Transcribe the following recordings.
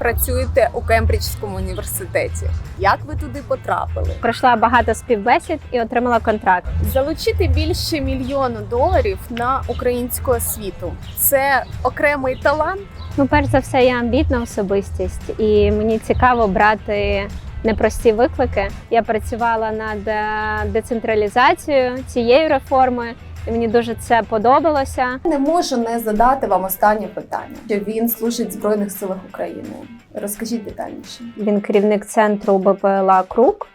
працюєте у Кембриджському університеті. Як ви туди потрапили? Пройшла багато співбесід і отримала контракт. Залучити більше мільйону доларів на українську освіту це окремий талант. Ну, перш за все, я амбітна особистість, і мені цікаво брати непрості виклики. Я працювала над е, децентралізацією цієї реформи, і мені дуже це подобалося. Не можу не задати вам останнє питання. Він служить в Збройних силах України? Розкажіть детальніше. Він керівник центру БПЛА Крук,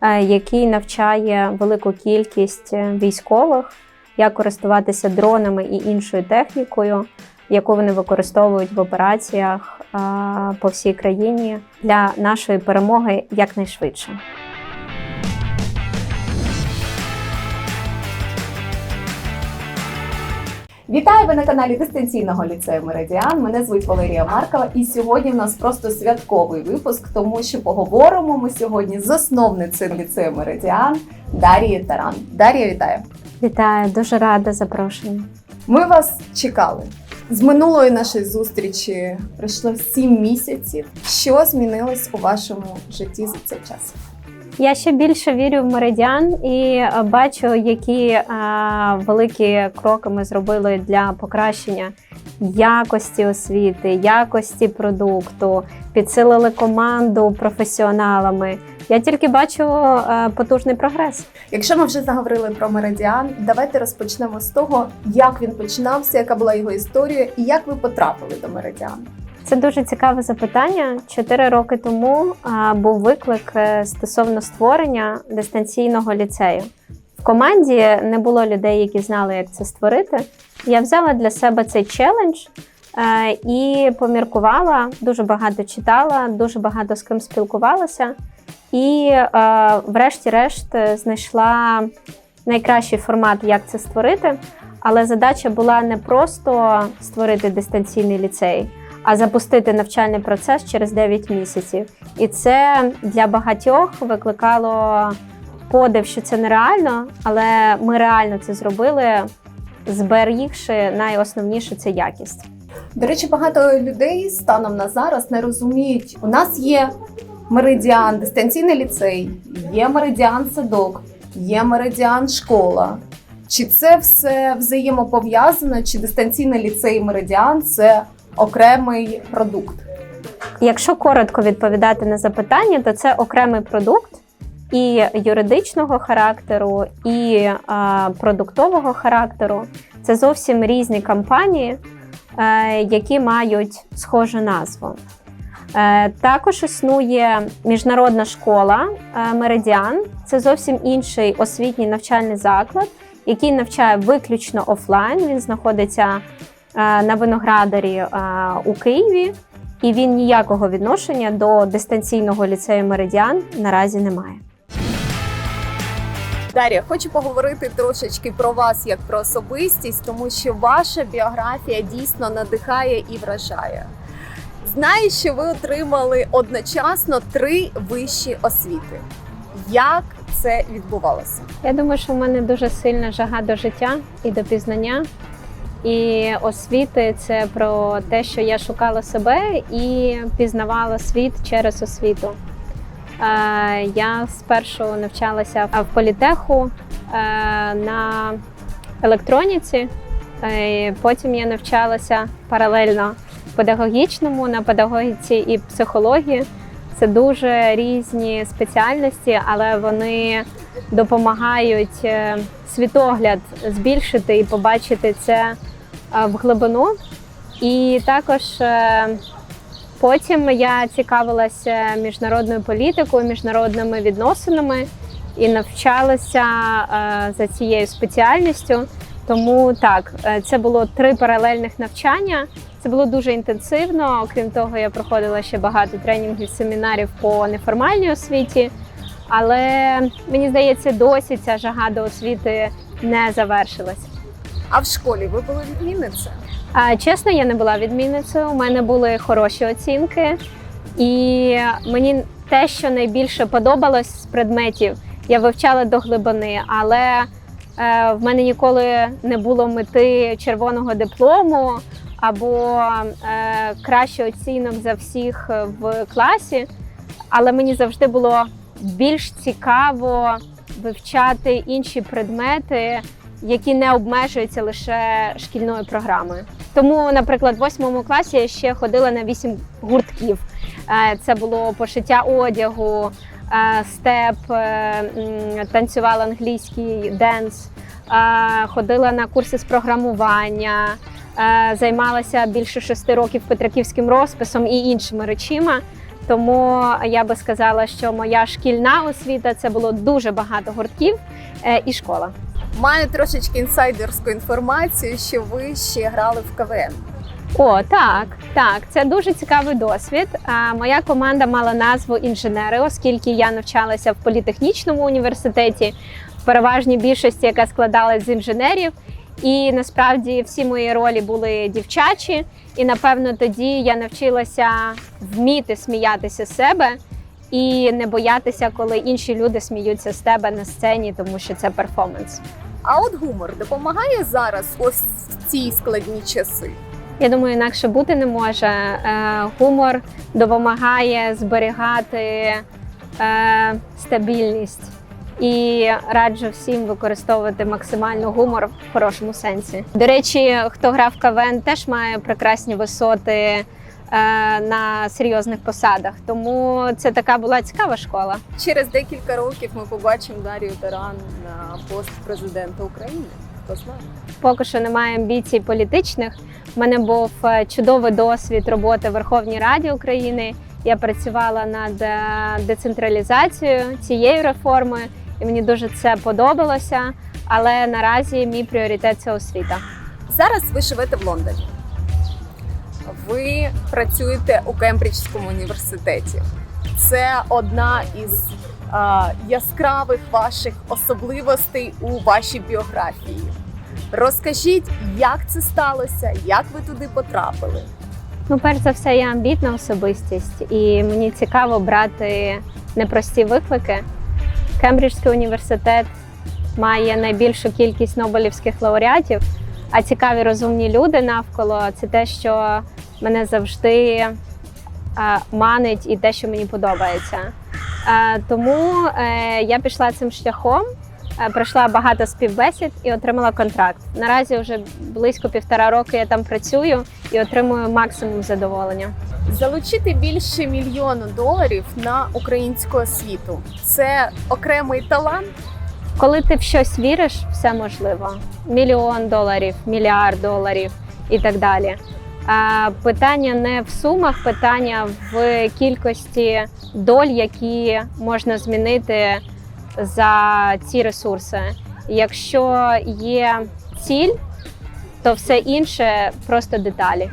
е, який навчає велику кількість е, військових, як користуватися дронами і іншою технікою, яку вони використовують в операціях е, по всій країні для нашої перемоги якнайшвидше. Вітаю ви на каналі дистанційного ліцею Меридіан. Мене звуть Валерія Маркова, і сьогодні в нас просто святковий випуск, тому що поговоримо ми сьогодні з засновницею ліцею Меридіан Дарією Таран. Дар'я, вітаю! Вітаю, дуже рада запрошенню. Ми вас чекали. З минулої нашої зустрічі пройшло 7 місяців. Що змінилось у вашому житті за цей час? Я ще більше вірю в меридіан і е, бачу, які е, великі кроки ми зробили для покращення якості освіти, якості продукту, підсилили команду професіоналами. Я тільки бачу е, потужний прогрес. Якщо ми вже заговорили про меридіан, давайте розпочнемо з того, як він починався, яка була його історія, і як ви потрапили до меридіану. Це дуже цікаве запитання. Чотири роки тому був виклик е, стосовно створення дистанційного ліцею. В команді не було людей, які знали, як це створити. Я взяла для себе цей челендж е, і поміркувала, дуже багато читала, дуже багато з ким спілкувалася. І, е, врешті-решт, знайшла найкращий формат, як це створити. Але задача була не просто створити дистанційний ліцей а запустити навчальний процес через 9 місяців. І це для багатьох викликало подив, що це нереально, але ми реально це зробили, зберігши найосновніше це якість. До речі, багато людей станом на зараз не розуміють. У нас є меридіан, дистанційний ліцей, є меридіан садок, є меридіан школа. Чи це все взаємопов'язано? Чи дистанційний ліцей меридіан це окремий продукт? Якщо коротко відповідати на запитання, то це окремий продукт і юридичного характеру, і а, продуктового характеру. Це зовсім різні компанії, е, які мають схожу назву. Е, Також існує міжнародна школа Меридіан. Це зовсім інший освітній навчальний заклад, який навчає виключно офлайн. Він знаходиться на виноградарі е, у Києві, і він ніякого відношення до дистанційного ліцею Меридіан наразі не має. Дар'я, хочу поговорити трошечки про вас як про особистість, тому що ваша біографія дійсно надихає і вражає. Знаю, що ви отримали одночасно три вищі освіти. Як це відбувалося? Я думаю, що в мене дуже сильна жага до життя і до пізнання. І освіти це про те, що я шукала себе і пізнавала світ через освіту. Е, Я спершу навчалася в політеху е, на електроніці, Е, потім я навчалася паралельно педагогічному на педагогіці і психології. Це дуже різні спеціальності, але вони допомагають е, світогляд збільшити і побачити це е, в глибину. І також е, потім я цікавилася міжнародною політикою, міжнародними відносинами і навчалася за цією спеціальністю. Тому так, це було три паралельних навчання. Це було дуже інтенсивно. Окрім того, я проходила ще багато тренінгів, семінарів по неформальній освіті. Але мені здається, досі ця жага до освіти не завершилась. А в школі ви були відмінницею? А, чесно, я не була відмінницею. У мене були хороші оцінки, і мені те, що найбільше подобалось з предметів, я вивчала до глибини, але е, в мене ніколи не було мети червоного диплому або е, краще оцінок за всіх в класі, але мені завжди було більш цікаво вивчати інші предмети, які не обмежуються лише шкільною програмою. Тому, наприклад, в восьмому класі я ще ходила на вісім гуртків. Е, Це було пошиття одягу, е, степ, е, танцювала англійський денс, ходила на курси з програмування, займалася більше шести років петриківським розписом і іншими речима. Тому я би сказала, що моя шкільна освіта це було дуже багато гуртків е, і школа. Маю трошечки інсайдерську інформацію, що ви ще грали в КВН. О, так, так, це дуже цікавий досвід. А, моя команда мала назву інженери, оскільки я навчалася в політехнічному університеті, в переважній більшості, яка складалась з інженерів. І насправді всі мої ролі були дівчачі, і напевно тоді я навчилася вміти сміятися з себе і не боятися, коли інші люди сміються з тебе на сцені, тому що це перформанс. А от гумор допомагає зараз ось в ці складні часи. Я думаю, інакше бути не може. Е, Гумор допомагає зберігати е, стабільність. І раджу всім використовувати максимально гумор в хорошому сенсі. До речі, хто грав в КВН, теж має прекрасні висоти е, на серйозних посадах. Тому це така була цікава школа. Через декілька років ми побачимо Дарію Таран на пост президента України. Хто знає? Поки що немає амбіцій політичних. У мене був е, чудовий досвід роботи в Верховній Раді України. Я працювала над е, децентралізацією цієї реформи, і мені дуже це подобалося. Але наразі мій пріоритет це освіта. Зараз ви живете в Лондоні. Ви працюєте у Кембриджському університеті. Це одна із а, яскравих ваших особливостей у вашій біографії. Розкажіть, як це сталося, як ви туди потрапили? Ну, перш за все, я амбітна особистість, і мені цікаво брати непрості виклики. Кембриджський університет має найбільшу кількість нобелівських лауреатів, а цікаві розумні люди навколо це те, що мене завжди е, манить і те, що мені подобається. Е, Тому е, я пішла цим шляхом. Е, Пройшла багато співбесід і отримала контракт. Наразі вже близько півтора роки я там працюю і отримую максимум задоволення. Залучити більше мільйону доларів на українську освіту це окремий талант. Коли ти в щось віриш, все можливо. Мільйон доларів, мільярд доларів і так далі. А питання не в сумах, питання в кількості доль, які можна змінити за ці ресурси. Якщо є ціль, то все інше просто деталі.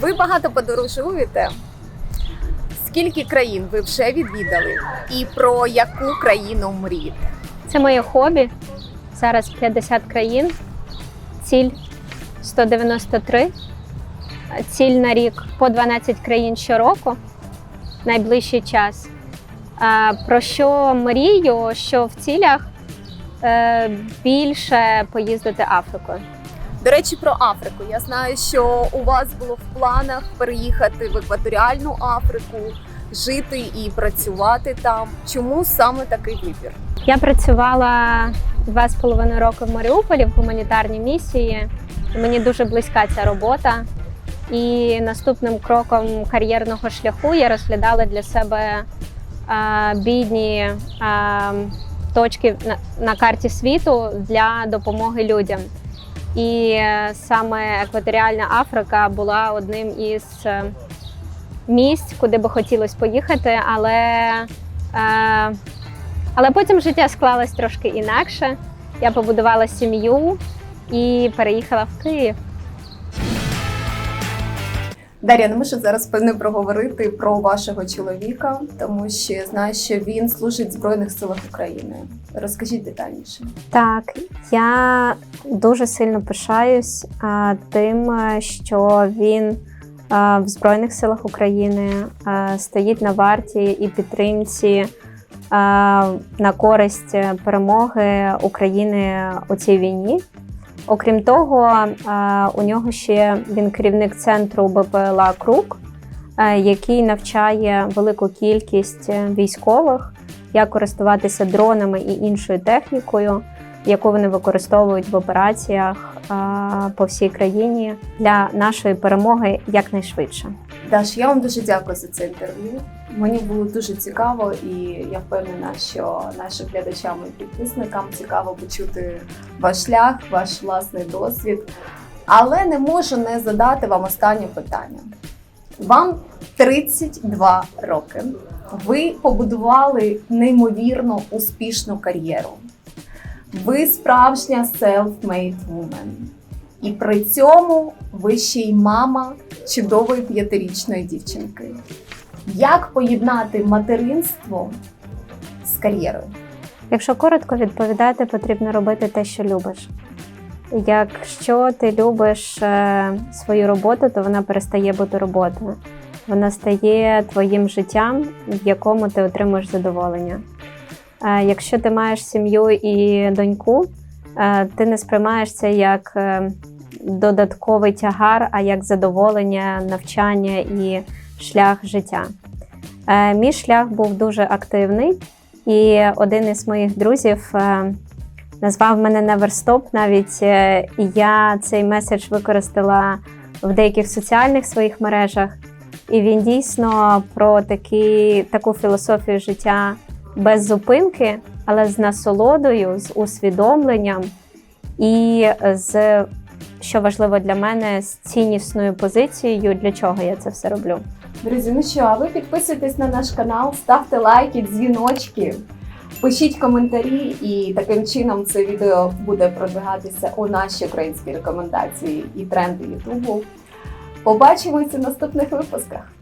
Ви багато подорожуєте. Скільки країн ви вже відвідали? І про яку країну мрієте? Це моє хобі. Зараз 50 країн, ціль 193. Ціль на рік по 12 країн щороку, найближчий час. Про що мрію, що в цілях е, більше поїздити Африкою. До речі, про Африку. Я знаю, що у вас було в планах переїхати в екваторіальну Африку, жити і працювати там. Чому саме такий вибір? Я працювала два з половиною роки в Маріуполі в гуманітарній місії. Мені дуже близька ця робота. І наступним кроком кар'єрного шляху я розглядала для себе бідні точки на, карті світу для допомоги людям. І е, саме екваторіальна Африка була одним із е, місць, куди би хотілося поїхати, але е, але потім життя склалось трошки інакше. Я побудувала сім'ю і переїхала в Київ. Дар'я, не можу зараз не проговорити про вашого чоловіка, тому що я знаю, що він служить в Збройних силах України. Розкажіть детальніше. Так, я дуже сильно пишаюсь тим, що він в Збройних силах України стоїть на варті і підтримці на користь перемоги України у цій війні. Окрім того, е, у нього ще він керівник центру БПЛА Крук, е, який навчає велику кількість е, військових, як користуватися дронами і іншою технікою, яку вони використовують в операціях по всій країні для нашої перемоги якнайшвидше. Даш, я вам дуже дякую за це інтерв'ю. Мені було дуже цікаво, і я впевнена, що нашим глядачам і підписникам цікаво почути ваш шлях, ваш власний досвід. Але не можу не задати вам останнє питання. Вам 32 роки. Ви побудували неймовірно успішну кар'єру. Ви справжня self-made woman. І при цьому ви ще й мама чудової п'ятирічної дівчинки. Як поєднати материнство з кар'єрою? Якщо коротко відповідати, потрібно робити те, що любиш. Якщо ти любиш е, свою роботу, то вона перестає бути роботою. Вона стає твоїм життям, в якому ти отримуєш задоволення. Е, Якщо ти маєш сім'ю і доньку, е, ти не сприймаєш це як додатковий тягар, а як задоволення, навчання і шлях життя. Е, Мій шлях був дуже активний. І один із моїх друзів е, назвав мене на верстоп. Навіть е, я цей меседж використала в деяких соціальних своїх мережах. І він дійсно про такі, таку філософію життя без зупинки, але з насолодою, з усвідомленням і з, що важливо для мене, з ціннісною позицією, для чого я це все роблю. Друзі, ну що, а ви підписуйтесь на наш канал, ставте лайки, дзвіночки, пишіть коментарі, і таким чином це відео буде продвигатися у наші українські рекомендації і тренди Ютубу. Побачимося в наступних випусках.